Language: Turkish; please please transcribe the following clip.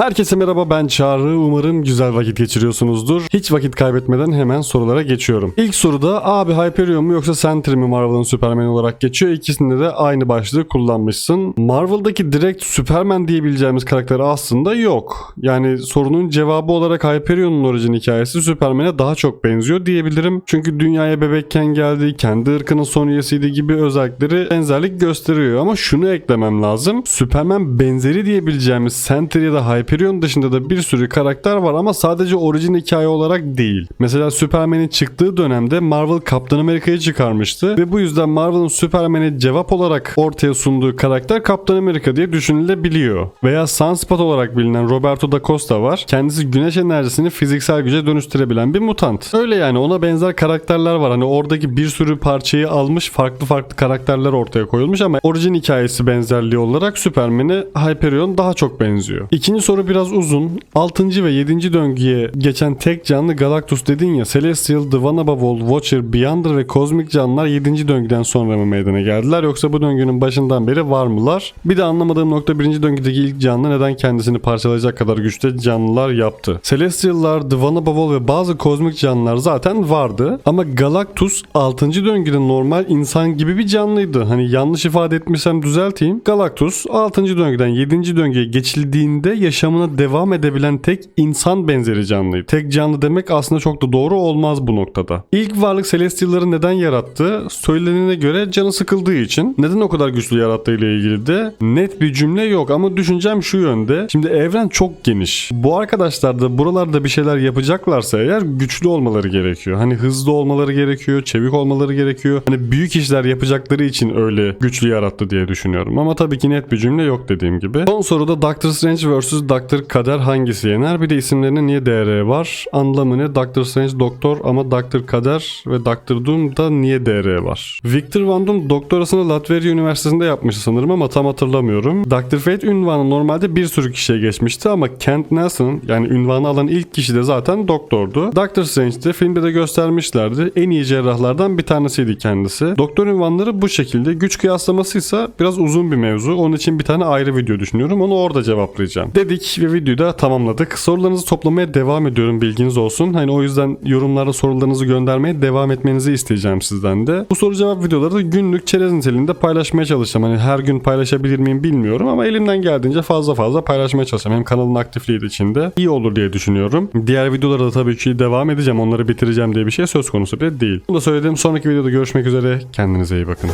Herkese merhaba ben Çağrı. Umarım güzel vakit geçiriyorsunuzdur. Hiç vakit kaybetmeden hemen sorulara geçiyorum. İlk soruda abi Hyperion mu yoksa Sentry mi Marvel'ın Superman olarak geçiyor. İkisinde de aynı başlığı kullanmışsın. Marvel'daki direkt Superman diyebileceğimiz karakter aslında yok. Yani sorunun cevabı olarak Hyperion'un orijin hikayesi Superman'e daha çok benziyor diyebilirim. Çünkü dünyaya bebekken geldi, kendi ırkının son üyesiydi gibi özellikleri benzerlik gösteriyor. Ama şunu eklemem lazım. Superman benzeri diyebileceğimiz Sentry ya da Hyperion dışında da bir sürü karakter var ama sadece orijin hikaye olarak değil. Mesela Superman'in çıktığı dönemde Marvel Kaptan Amerika'yı çıkarmıştı ve bu yüzden Marvel'ın Superman'e cevap olarak ortaya sunduğu karakter Kaptan Amerika diye düşünülebiliyor. Veya Sunspot olarak bilinen Roberto da Costa var. Kendisi güneş enerjisini fiziksel güce dönüştürebilen bir mutant. Öyle yani ona benzer karakterler var. Hani oradaki bir sürü parçayı almış farklı farklı karakterler ortaya koyulmuş ama orijin hikayesi benzerliği olarak Superman'e Hyperion daha çok benziyor. İkinci soru biraz uzun. 6. ve 7. döngüye geçen tek canlı Galactus dedin ya Celestial, The All, Watcher, Beyonder ve kozmik canlılar 7. döngüden sonra mı meydana geldiler yoksa bu döngünün başından beri var mılar? Bir de anlamadığım nokta 1. döngüdeki ilk canlı neden kendisini parçalayacak kadar güçte canlılar yaptı? Celestial'lar, The All ve bazı kozmik canlılar zaten vardı ama Galactus 6. döngüde normal insan gibi bir canlıydı. Hani yanlış ifade etmişsem düzelteyim. Galactus 6. döngüden 7. döngüye geçildiğinde yaşamına devam edebilen tek insan benzeri canlıydı. Tek canlı demek aslında çok da doğru olmaz bu noktada. İlk varlık Celestial'ları neden yarattı? Söylenene göre canı sıkıldığı için. Neden o kadar güçlü yarattığı ile ilgili de net bir cümle yok ama düşüncem şu yönde. Şimdi evren çok geniş. Bu arkadaşlar da buralarda bir şeyler yapacaklarsa eğer güçlü olmaları gerekiyor. Hani hızlı olmaları gerekiyor, çevik olmaları gerekiyor. Hani büyük işler yapacakları için öyle güçlü yarattı diye düşünüyorum. Ama tabii ki net bir cümle yok dediğim gibi. Son soruda Doctor Strange vs. Dr. Kader hangisi yener? Bir de isimlerine niye DR var? Anlamı ne? Doctor Strange doktor ama Dr. Kader ve Dr. Doom da niye DR var? Victor Van Doom doktorasını Latveria Üniversitesi'nde yapmıştı sanırım ama tam hatırlamıyorum. Dr. Fate ünvanı normalde bir sürü kişiye geçmişti ama Kent Nelson yani ünvanı alan ilk kişi de zaten doktordu. Doctor Strange'de filmde de göstermişlerdi. En iyi cerrahlardan bir tanesiydi kendisi. Doktor ünvanları bu şekilde. Güç kıyaslaması ise biraz uzun bir mevzu. Onun için bir tane ayrı video düşünüyorum. Onu orada cevaplayacağım. Dedik ve videoyu da tamamladık. Sorularınızı toplamaya devam ediyorum bilginiz olsun. Hani o yüzden yorumlara sorularınızı göndermeye devam etmenizi isteyeceğim sizden de. Bu soru cevap videoları da günlük çerez niteliğinde paylaşmaya çalışacağım. Hani her gün paylaşabilir miyim bilmiyorum ama elimden geldiğince fazla fazla paylaşmaya çalışacağım. Hem kanalın aktifliği de içinde iyi olur diye düşünüyorum. Diğer videolara da tabii ki devam edeceğim. Onları bitireceğim diye bir şey söz konusu bile değil. Bunu da söyledim. Sonraki videoda görüşmek üzere. Kendinize iyi bakın.